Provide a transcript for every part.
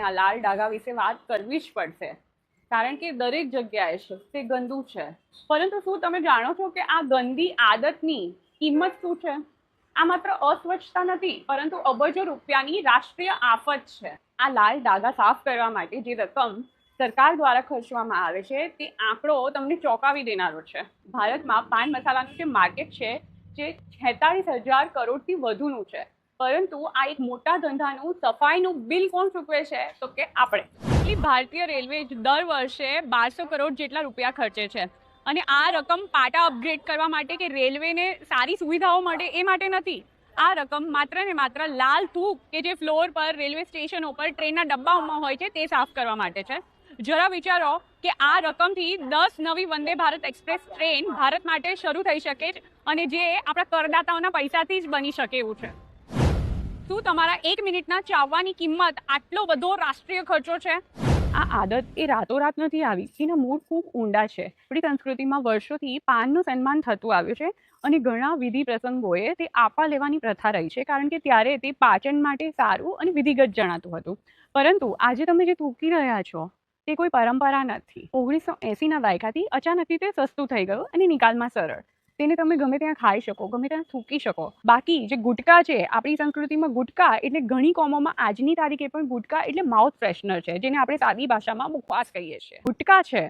આ લાલ ડાઘા વિશે વાત કરવી જ પડશે. કારણ કે દરેક જગ્યાએ છે તે ગંદુ છે. પરંતુ શું તમે જાણો છો કે આ ગંદી આદતની કિંમત શું છે? આ માત્ર અસ્વચ્છતા નથી, પરંતુ અબજો રૂપિયાની રાષ્ટ્રીય આફત છે. આ લાલ ડાઘા સાફ કરવા માટે જે રકમ સરકાર દ્વારા ખર્ચવામાં આવે છે, તે આંકડો તમને ચોંકાવી દેનારો છે. ભારતમાં પાન મસાલાનું જે માર્કેટ છે, જે છેતાળીસ હજાર કરોડથી વધુનું છે. પરંતુ આ એક મોટા ધંધાનું, સફાઈનું બિલ કોણ ચૂકવે છે, તો કે આપણે. ભારતીય રેલવે દર વર્ષે બારસો કરોડ જેટલા રૂપિયા ખર્ચે છે. અને આ રકમ પાટા અપગ્રેડ કરવા માટે કે રેલવેને સારી સુવિધાઓ મળે એ માટે નથી. આ રકમ માત્ર ને માત્ર લાલ થૂક કે જે ફ્લોર પર રેલવે સ્ટેશનો પર ટ્રેનના ડબ્બાઓમાં હોય છે, તે સાફ કરવા માટે છે. જરા વિચારો કે આ રકમથી દસ નવી વંદે ભારત એક્સપ્રેસ ટ્રેન ભારત માટે શરૂ થઈ શકે અને જે આપણા કરદાતાઓના પૈસાથી જ બની શકે એવું છે. શું તમારા એક મિનિટના ચાવવાની કિંમત આટલો બધો રાષ્ટ્રીય ખર્ચો છે? આ આદત એ રાતોરાત નથી આવી. એના મૂળ ખૂબ ઊંડા છે. આપણી સંસ્કૃતિમાં વર્ષોથી પાનનું સન્માન થતું આવ્યું છે અને ઘણા વિધિ પ્રસંગોએ તે આપવા લેવાની પ્રથા રહી છે કારણ કે ત્યારે તે પાચન માટે સારું અને વિધિગત જણાતું હતું. પરંતુ આજે તમે જે થૂકી રહ્યા છો, તે કોઈ પરંપરા નથી. ઓગણીસો એંસીના દાયકાથી અચાનકથી તે સસ્તું થઈ ગયું અને નિકાલમાં સરળ. તેને તમે ગમે ત્યાં ખાઈ શકો, ગમે ત્યાં થૂકી શકો. બાકી જે ગુટકા છે, આપણી સંસ્કૃતિમાં ગુટકા એટલે ઘણી કોમોમાં આજની તારીખે પણ ગુટકા એટલે માઉથ ફ્રેશનર છે, જેને આપણે સાદી ભાષામાં મુખવાસ કહીએ છીએ. ગુટકા છે,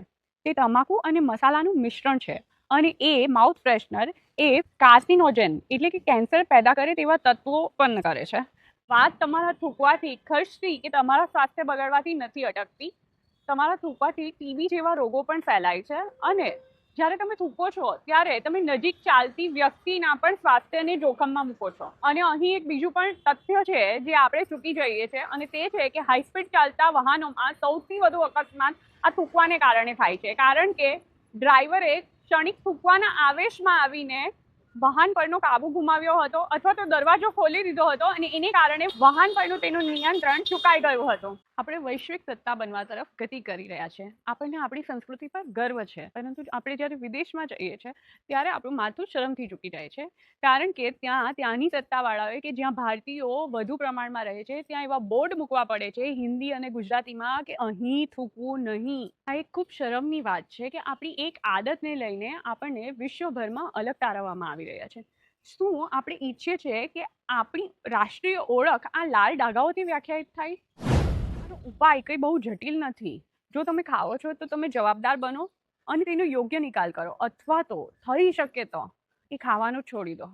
તે તમાકુ અને મસાલાનું મિશ્રણ છે અને એ માઉથ ફ્રેશનર એ કાર્સિનોજન એટલે કે કેન્સર પેદા કરે તેવા તત્વો ઉત્પન્ન કરે છે. વાત તમારા થૂકવાથી, ખર્ચથી કે તમારા સ્વાસ્થ્ય બગાડવાથી નથી અટકતી. તમારા થૂકવાથી ટીબી જેવા રોગો પણ ફેલાય છે અને જ્યારે તમે થૂકો છો, ત્યારે તમે નજીક ચાલતી વ્યક્તિના પણ સ્વાસ્થ્યને જોખમમાં મૂકો છો. અને અહીં એક બીજું પણ તથ્ય છે, જે આપણે ચૂકી જઈએ છીએ, અને તે છે કે હાઈ સ્પીડ ચાલતા વાહનોમાં સૌથી વધુ અકસ્માત આ થૂકવાને કારણે થાય છે. કારણ કે ડ્રાઈવરે ક્ષણિક થૂકવાના આવેશમાં આવીને વાહન પરનો કાબુ ગુમાવ્યો હતો, અથવા તો દરવાજો ખોલી દીધો હતો, અને એને કારણે વાહન પરનું તેનું નિયંત્રણ ચૂકાઈ ગયું હતું. આપણે વૈશ્વિક સત્તા બનવા તરફ ગતિ કરી રહ્યા છે. આપણને આપણી સંસ્કૃતિ પર ગર્વ છે. પરંતુ આપણે જ્યારે વિદેશમાં જઈએ છીએ ત્યારે આપણું માથું શરમથી ઝૂકી જાય છે. કારણ કે ત્યાં, ત્યાંની સત્તાવાળાઓએ કે જ્યાં ભારતીયો વધુ પ્રમાણમાં રહે છે, ત્યાં એવા બોર્ડ મૂકવા પડે છે, હિન્દી અને ગુજરાતીમાં, કે અહીં થૂકવું નહીં. આ એક ખૂબ શરમની વાત છે કે આપણી એક આદતને લઈને આપણને વિશ્વભરમાં અલગ તારવવામાં આવી રહ્યા છે. શું આપણે ઈચ્છીએ છીએ કે આપણી રાષ્ટ્રીય ઓળખ આ લાલ ડાઘાઓથી વ્યાખ્યાયિત થાય? ઉપાય કંઈ બહુ જટિલ નથી. જો તમે ખાઓ છો તો તમે જવાબદાર બનો અને તેનો યોગ્ય નિકાલ કરો અથવા તો થઈ શકે તો એ ખાવાનું છોડી દો.